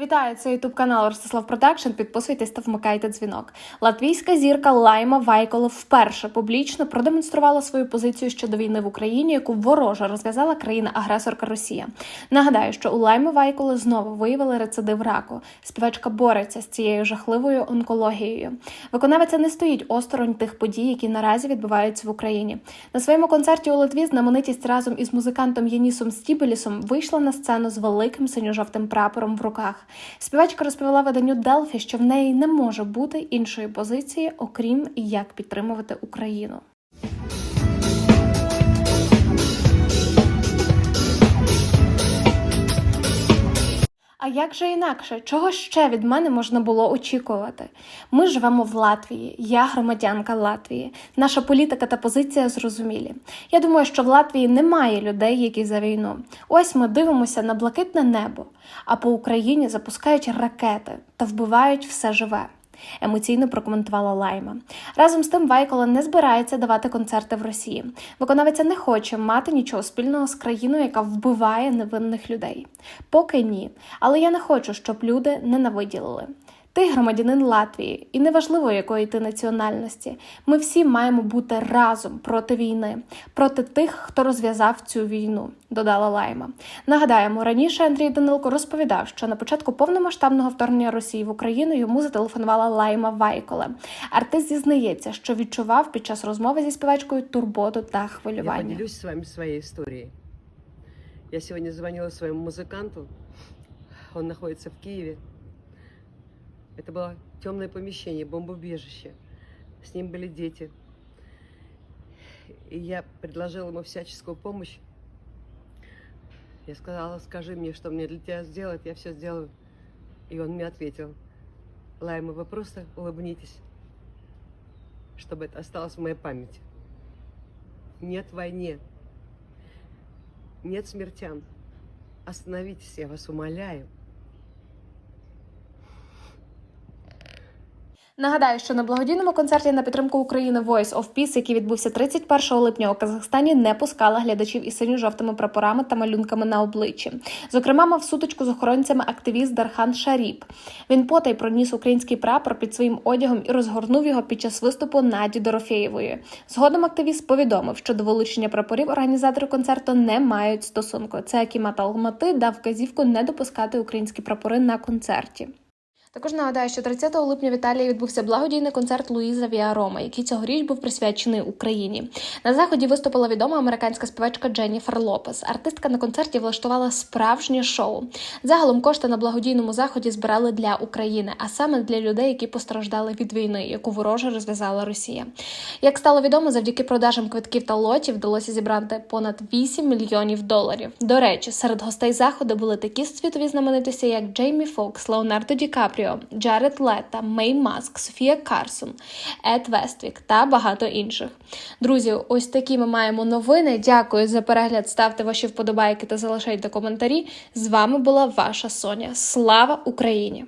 Вітаю, це ютуб канал Ростислав Продакшн. Підписуйтесь та вмикайте дзвінок. Латвійська зірка Лайма Вайколо вперше публічно продемонструвала свою позицію щодо війни в Україні, яку вороже розв'язала країна-агресорка Росія. Нагадаю, що у Лайми Вайколо знову виявили рецидив раку. Співачка бореться з цією жахливою онкологією. Виконавиця не стоїть осторонь тих подій, які наразі відбуваються в Україні. На своєму концерті у Литві знаменитість разом із музикантом Янісом Стібелісом вийшла на сцену з великим синьо-жовтим прапором в руках. Співачка розповіла виданню Делфі, що в неї не може бути іншої позиції, окрім як підтримувати Україну. Як же інакше? Чого ще від мене можна було очікувати? Ми живемо в Латвії, я громадянка Латвії. Наша політика та позиція зрозумілі. Я думаю, що в Латвії немає людей, які за війну. Ось ми дивимося на блакитне небо, а по Україні запускають ракети та вбивають все живе. Емоційно прокоментувала Лайма. Разом з тим Вайкола не збирається давати концерти в Росії. Виконавиця не хоче мати нічого спільного з країною, яка вбиває невинних людей. Поки ні. Але я не хочу, щоб люди ненавиділи. Ти громадянин Латвії, і неважливо, якої ти національності. Ми всі маємо бути разом проти війни, проти тих, хто розв'язав цю війну, додала Лайма. Нагадаємо, раніше Андрій Данилко розповідав, що на початку повномасштабного вторгнення Росії в Україну йому зателефонувала Лайма Вайколе. Артист зізнається, що відчував під час розмови зі співачкою турботу та Я хвилювання. поделюсь с вами своей историей. Я сегодня звонила своему музыканту. Он находится в Киеве. Это было темное помещение, бомбоубежище. С ним были дети. И я предложила ему всяческую помощь. Я сказала, скажи мне, что мне для тебя сделать, я все сделаю. И он мне ответил, Лайма, вы просто улыбнитесь, чтобы это осталось в моей памяти. Нет войне. Нет смертям. Остановитесь, я вас умоляю. Нагадаю, що на благодійному концерті на підтримку України Voice of Peace, який відбувся 31 липня у Казахстані, не пускала глядачів із синьо-жовтими прапорами та малюнками на обличчі. Зокрема, мав сутичку з охоронцями активіст Дархан Шаріп. Він потай проніс український прапор під своїм одягом і розгорнув його під час виступу Наді Дорофєєвої. Згодом активіст повідомив, що до вилучення прапорів організатори концерту не мають стосунку. Це Акімат Алмати дав вказівку не допускати українські прапори на концерті. Також нагадаю, що 30 липня в Італії відбувся благодійний концерт Луїза Віарома, який цьогоріч був присвячений Україні. На заході виступила відома американська співачка Дженніфер Лопес. Артистка на концерті влаштувала справжнє шоу. Загалом кошти на благодійному заході збирали для України, а саме для людей, які постраждали від війни, яку вороже розв'язала Росія. Як стало відомо, завдяки продажам квитків та лотів вдалося зібрати понад 8 мільйонів доларів. До речі, серед гостей заходу були такі світові знаменитості, як Джеймі Фокс, Леонардо Ді Капріо, Джаред Лета, Мей Маск, Софія Карсон, Ед Вествік та багато інших. Друзі, ось такі ми маємо новини. Дякую за перегляд. Ставте ваші вподобайки та залишайте коментарі. З вами була ваша Соня. Слава Україні!